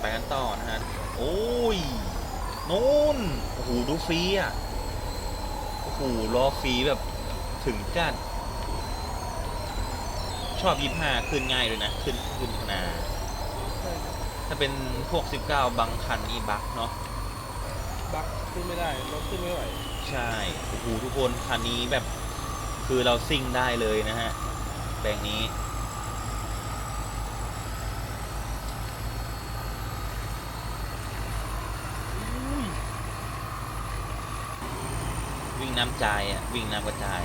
ไปกันต่อนะฮะ โอ้ยนู่นโอ้โหดูฟรีอะ โอ้โหล้อฟรีแบบถึงจัด ชอบยี่ห้าขึ้นง่ายเลยนะ ขึ้นขึ้นขนาใช่ครับถ้าเป็นพวก 19 บางคันนี่บักเนาะ บักขึ้นไม่ได้รถขึ้นไม่ไหว ใช่ โอ้โหทุกคนคันนี้แบบ คือเราซิ่งได้เลยนะฮะแปลงนี้ วิ่ง น้ำใจอะวิ่งน้ำกระจาย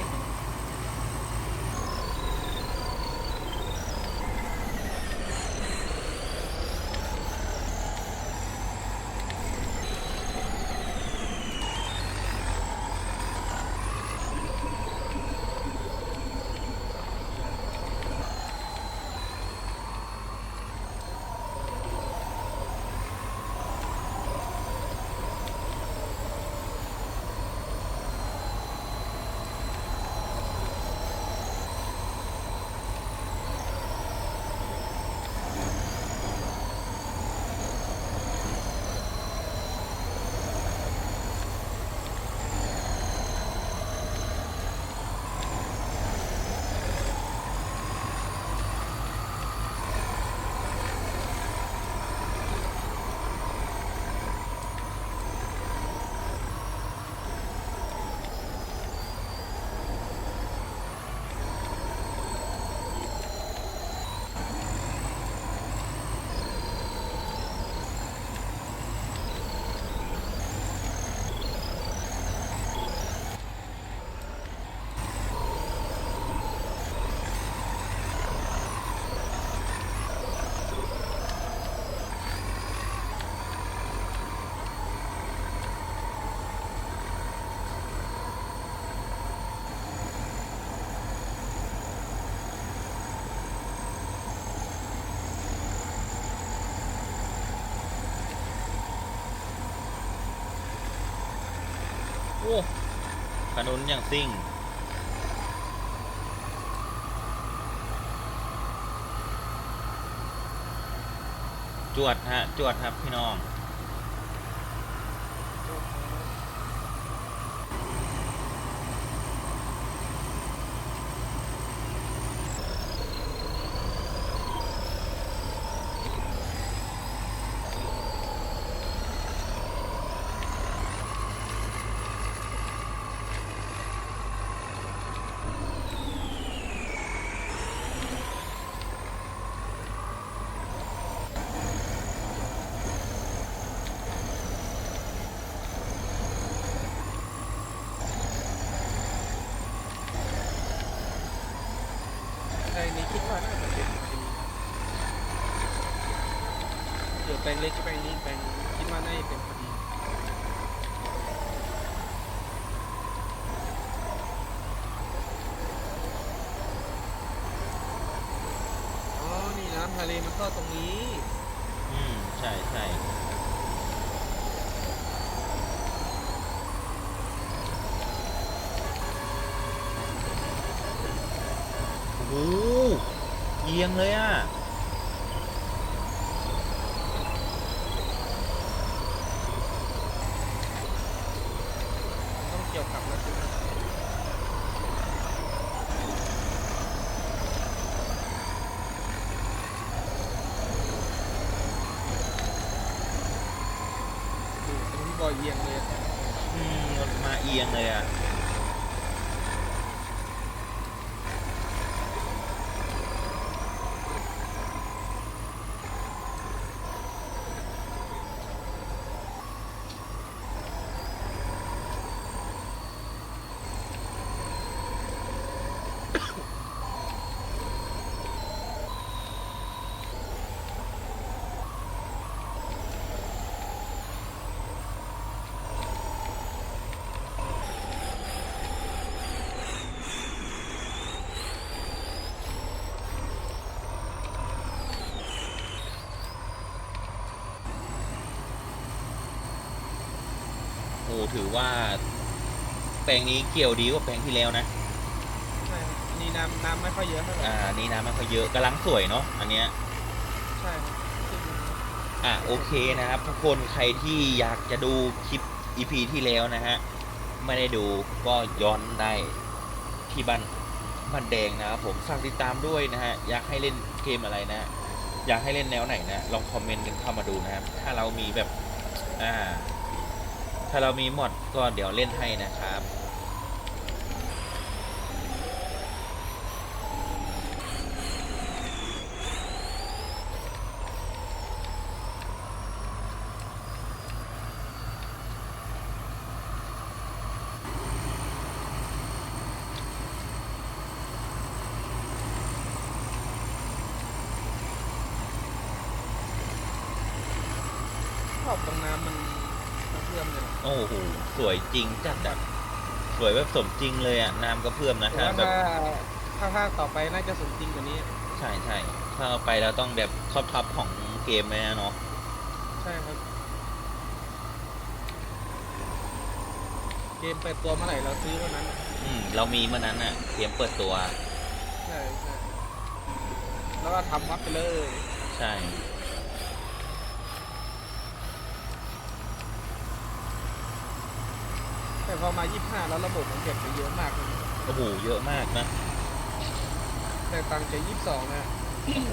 โอ้ ถนุนอย่างซิ่ง จวดฮะ จวดครับพี่น้อง ใช่นี้ คิดว่าน่าจะเป็นพอดีเดี๋ยวแปลงเล็กกับแปลงนี้แปลงคิดว่าน่าจะเป็นพอดีอ๋อนี่น้ำทะเลมันเข้าตรงนี้ อืม ใช่ใช่โอ้โหเอี ยงเลยอะต้องเกี่ยวกับแล้วใช่ไหมดูตรงที่บอยเอียงเลยอะอืมรถมาเอียงเลยอะ ถือว่า แปลงนี้เกี่ยวดีกว่าแปลงที่แล้วนะใช่ครับอันนี้น้ำน้ำไม่ค่อยเยอะเท่าไหร่อ่านี่น้ำมันก็เยอะกำลังสวยเนาะอันเนี้ย ใช่ครับขึ้นมาอะโอเคนะครับ ทุกคนใครที่อยากจะดูคลิป EP ที่แล้วนะฮะ ไม่ได้ดูก็ย้อนได้ที่บ้านบ้านแดงนะครับผมฝากติดตามด้วยนะฮะ อยากให้เล่นเกมอะไรนะ อยากให้เล่นแนวไหนนะ ลองคอมเมนต์กันเข้ามาดูนะครับ ถ้าเรามีแบบ อ่า ถ้าเรามีหมดก็เดี๋ยวเล่นให้นะครับชอบตรงน้ำมัน พื่อมเลยโอ้โหสวยจริงจัดแบบสวยแบบสมจริงเลยอะน้ำกระเพื่อมนะแต่ถ้าว่าแบบถ้าถ้าภาคต่อไปน่าจะสมจริงกว่านี้ ใช่ใช่ถ้าเอาไปแล้วต้องแบบท็อปท็อปของเกมไหมอะเนาะใช่ครับ เกมเปิดตัวเมื่อไหร่เราซื้อเมื่อนั้น อืมเรามีเมื่อนั้นอะเกมเปิดตัว ใช่ใช่แล้วก็ทำวัดไปเลย ใช่ แต่พอมา 25 แล้วระบบมันเปลี่ยนไปเยอะมากเลยโอ้โหเยอะมากนะ แต่ตังค์จะ22นะโอ้โห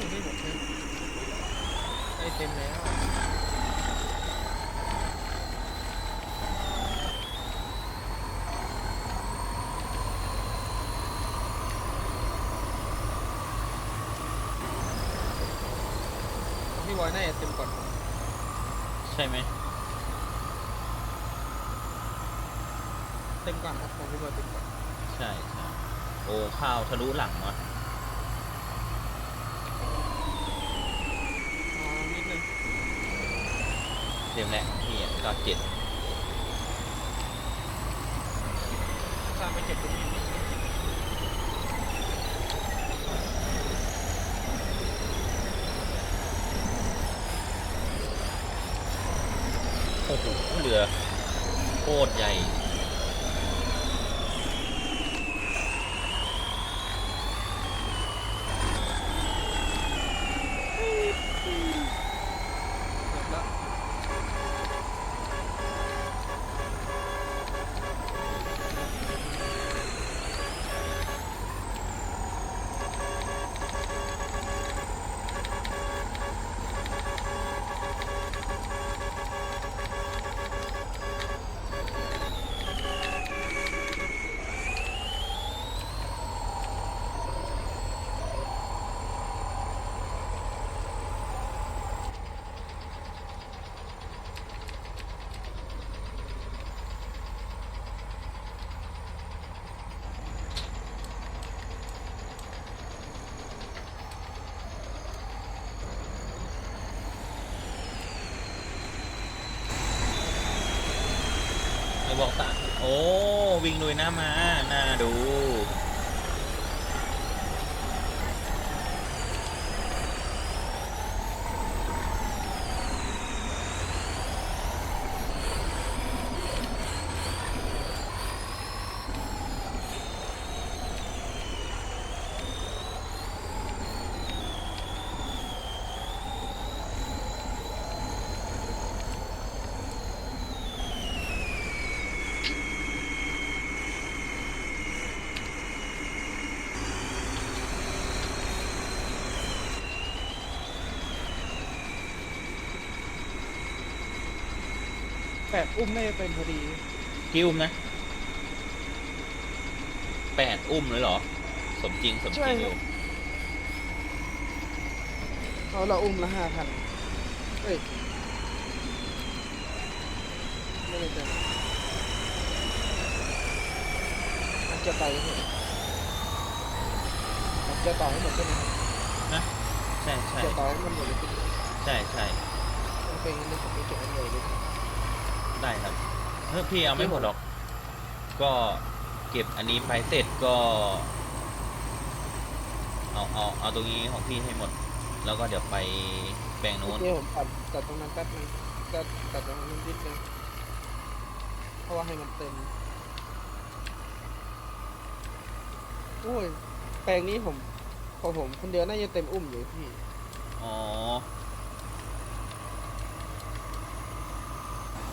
ยังไม่หมดใช่ไหมได้เต็มแล้ว พี่บอยน่าจะเต็มก่อนใช่ไหมเต็มก่อนครับของพี่บอยเต็มก่อนใช่ใช่โอ้ข้าวทะลุหลังเนาะอ๋อนิดนึงเต็มแหละพี่ก็เจ็ดสร้างไปเก็บตรงนี้นิดนึง โอ้โหเรือโค ตรใหญ่ วิ่งลุยน้ำมา น่า ดูแปดอุ้มน่าจะเป็นพอดี กี่อุ้มนะแปดอุ้มเลยเหรอ สมจริงสมจใช่ริงคอรับยู่เขาเราอุ้มละห้าพันเอ้ยไม่ได้ใจมันจะไปให้หมดมันจะต่อให้หมดใช่ไหมใช่ใช่จะต่อให้มันหมดเลยใช่ใช่ มันเป็นเรื่องของเก็บอันใหญ่เลย ได้ครับเฮ้ยพี่เอาไม่หมดหรอก ก็เก็บอันนี้ไปเสร็จก็ เอาเอาเอาตรงนี้ของพี่ให้หมด แล้วก็เดี๋ยวไปแปลงนู้น เดี๋ยวผมตัดตัดตรงนั้นแป๊บนึงจะตัดตรงนี้นิดนึงเพราะว่าให้มันเต็มโอ้ยแปลงนี้ผมของผมคนเดียวน่าจะเต็มอุ้มอยู่พี่อ๋อ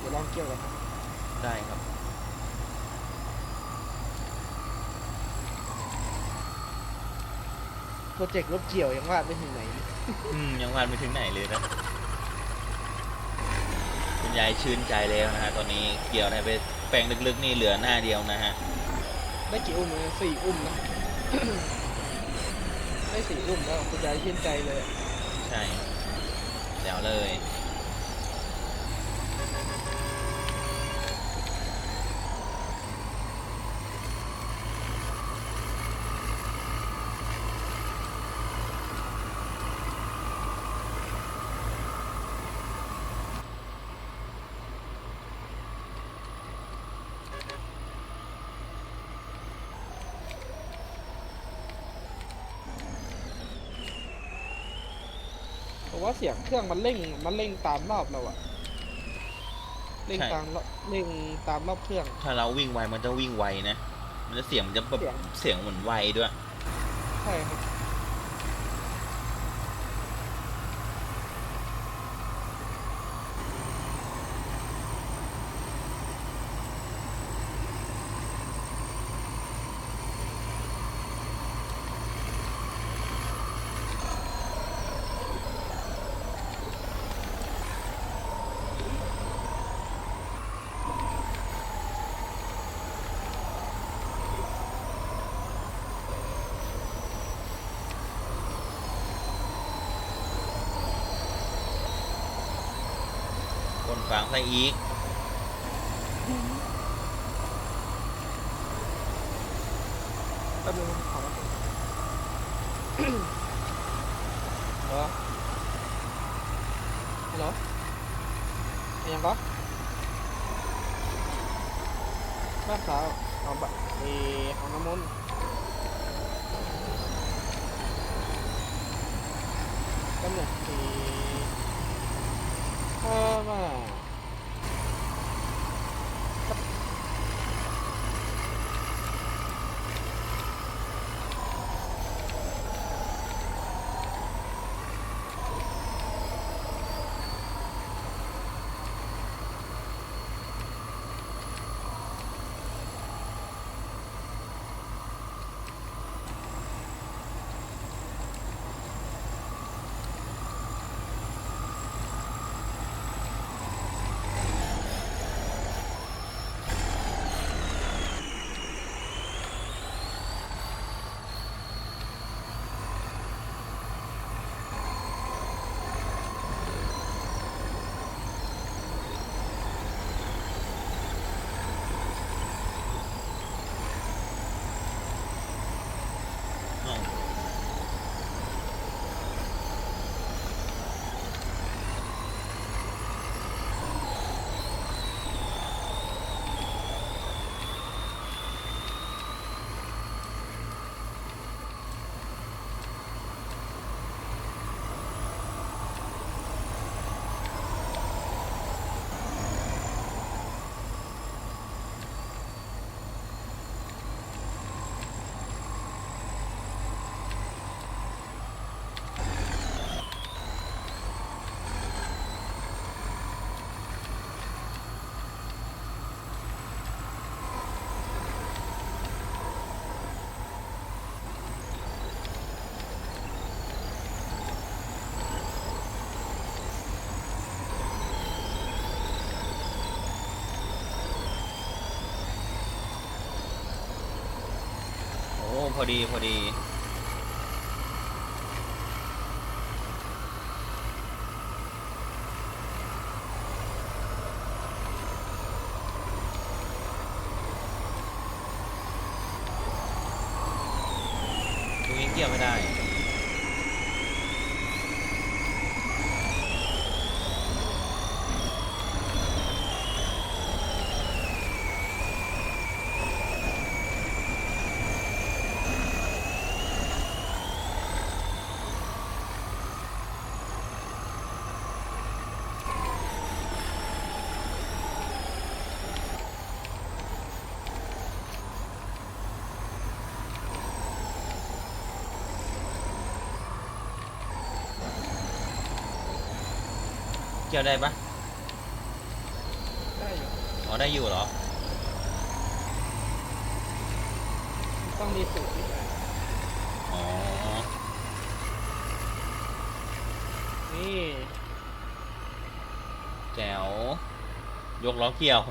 ดี๋ยวลองเกี่ยวกันครับได้ครับ โปรเจกต์รถเกี่ยวยังว่าดไม่ถึงไหน อืมยังวันไม่ถึงไหนเลยนะคุณยายชื่นใจแล้วนะฮะตอนนี้เกี่ยวได้ไปแปลงลึกๆนี่เหลือหน้าเดียวนะฮะได้กี่อุ้มเลยสี่อุ้มนะ ได้สี่อุ้มแล้วคุณยายชื่นใจเลย ใช่เดี๋ยวเลย ว่าเสียงเครื่องมันเร่งมันเร่งตามรอบเราอะเร่งใช่ ตามรอบเร่งตามรอบเครื่อง ถ้าเราวิ่งไวมันจะวิ่งไวนะ มันจะเสียงมันจะแบบเสียง เสียงเหมือนไวด้วย ใช่ครับ คนฟังใส่อีกแป๊บนึงขอรับเหรอฮัลโหลอะไรยังก็บ้านสาวเอาบะเออของน้ำมนต์ พอดีพอดี ตรงนี้เกี่ยวไม่ได้ กี่ยวได้ปะได้อยู่อ๋อได้อยู่เหรอ ต้องมีสูตรนิดหน่อยอ๋อ นี่แจ๋วยกล้อเกี่ยว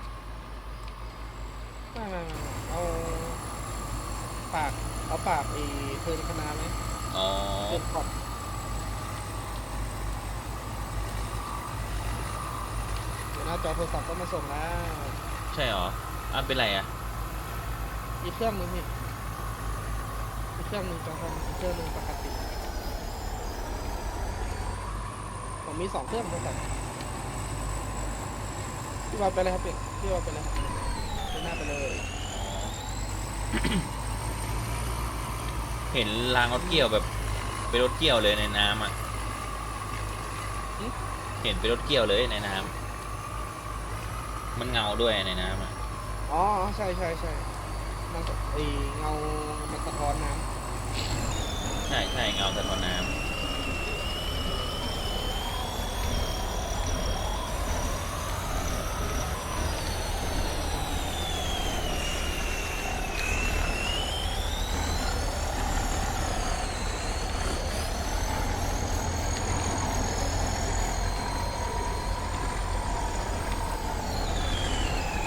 ไม่ไม่ไม่ไม่เอาปากเอาปากไอ้เทิร์นคณะไหมอ๋อ เทิร์นขอบเดี๋ยว หน้าจอโทรศัพท์ก็มาส่งแล้วใช่เหรออะเป็นไรอะอีกเครื่องหนึงนี่อีกเครื่องหนึงจอคอมอีกเครื่องหนึงปกติ ผมมีสองเครื่องโทรศัพท์พี่บอลไปเลยครับพี่พี่บอลไปเลยไปหน้าไปเลยอ๋อเห็นรางรถเกี่ยวแบบเป็นรถเกี่ยวเลยในน้ำอะ เห็นเป็นรถเกี่ยวเลยในน้ำ มันเงาด้วยในน้ำอะอ๋อใช่ใช่ใช่มันจะไอเงามันสะท้อนน้ใช่ใช่เงาสะท้อนน้ำ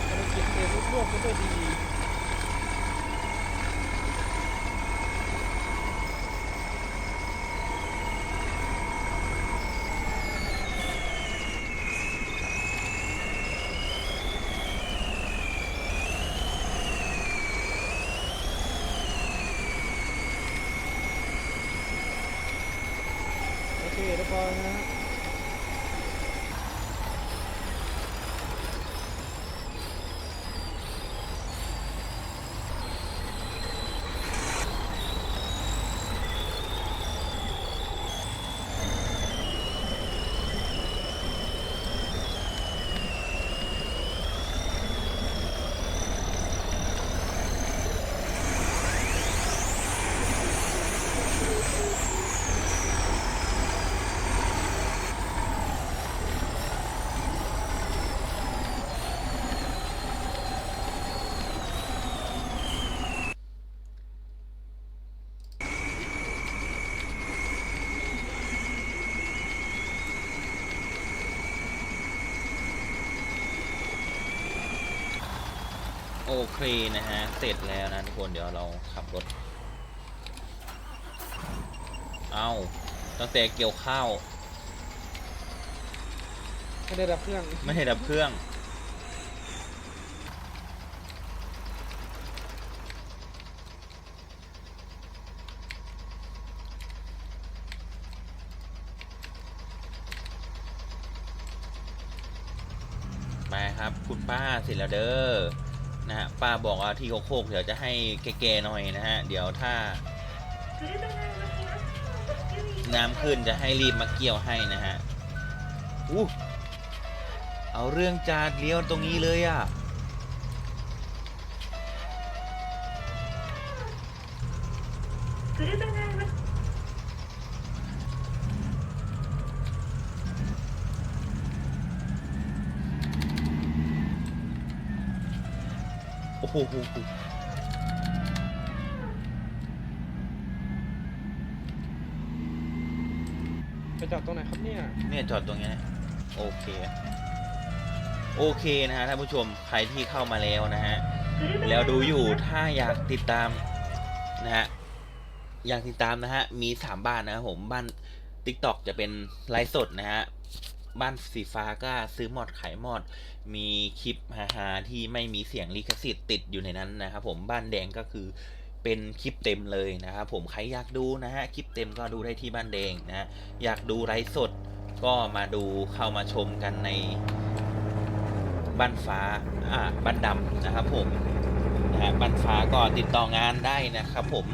มันเก็บเองรวบๆไม่ค่อยดี โอ เคเรียบร้อยนะ เคนะฮะ เสร็จแล้วนะทุกคนเดี๋ยวเราขับรถ เอาตั้งแต่เกี่ยวข้าว ไม่ได้รับเครื่องไม่ให้ดับเครื่อง ไปครับ คุณป้าเสร็จแล้วเด้อ นะฮะป้าบอกว่าที่โคกๆเดี๋ยวจะให้แก่ๆหน่อยนะฮะเดี๋ยวถ้า น้ำขึ้นจะให้รีบมาเกี่ยวให้นะฮะอู้เอาเรื่องจาดเลี้ยวตรงนี้เลยอะ อ้โหไปจอดตรงไหนครับเนี่ย เนี่ยจอดตรงเนี้ยนะโอเค โอเคนะฮะท่านผู้ชมใครที่เข้ามาแล้วนะฮะ แล้วดูอยู่ถ้าอยากติดตามนะฮะ อยากติดตามนะฮะ มีสามบ้านนะครับผมบ้าน t ิ k t o k จะเป็นไลฟ์สดนะฮะ บ้านสีฟ้าก็ซื้อมอดขายมอด มีคลิปฮาๆที่ไม่มีเสียงลิขสิทธิ์ติดอยู่ในนั้นนะครับผมบ้านแดงก็คือเป็นคลิปเต็มเลยนะครับผมใครอยากดูนะฮะคลิปเต็มก็ดูได้ที่บ้านแดงนะอยากดูไลฟ์สดก็มาดูเข้ามาชมกันในบ้านฟ้าอ่าบ้านดำนะครับผมนะฮะบ้านฟ้าก็ติดต่องานได้นะครับผม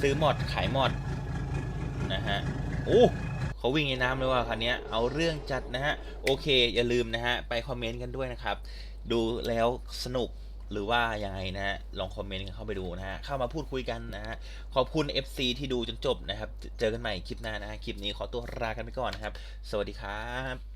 ซื้อมอดขายมอดนะฮะโอ้ เขาวิ่งในน้ำเลยว่าคันนี้เอาเรื่องจัดนะฮะ โอเค อย่าลืมนะฮะ ไปคอมเมนต์กันด้วยนะครับ ดูแล้วสนุกหรือว่ายังไงนะฮะ ลองคอมเมนต์กันเข้าไปดูนะฮะ เข้ามาพูดคุยกันนะฮะ ขอบคุณ FC ที่ดูจนจบนะครับ เจอกันใหม่คลิปหน้านะฮะคลิปนี้ขอตัวลากันไปก่อนนะครับ สวัสดีครับ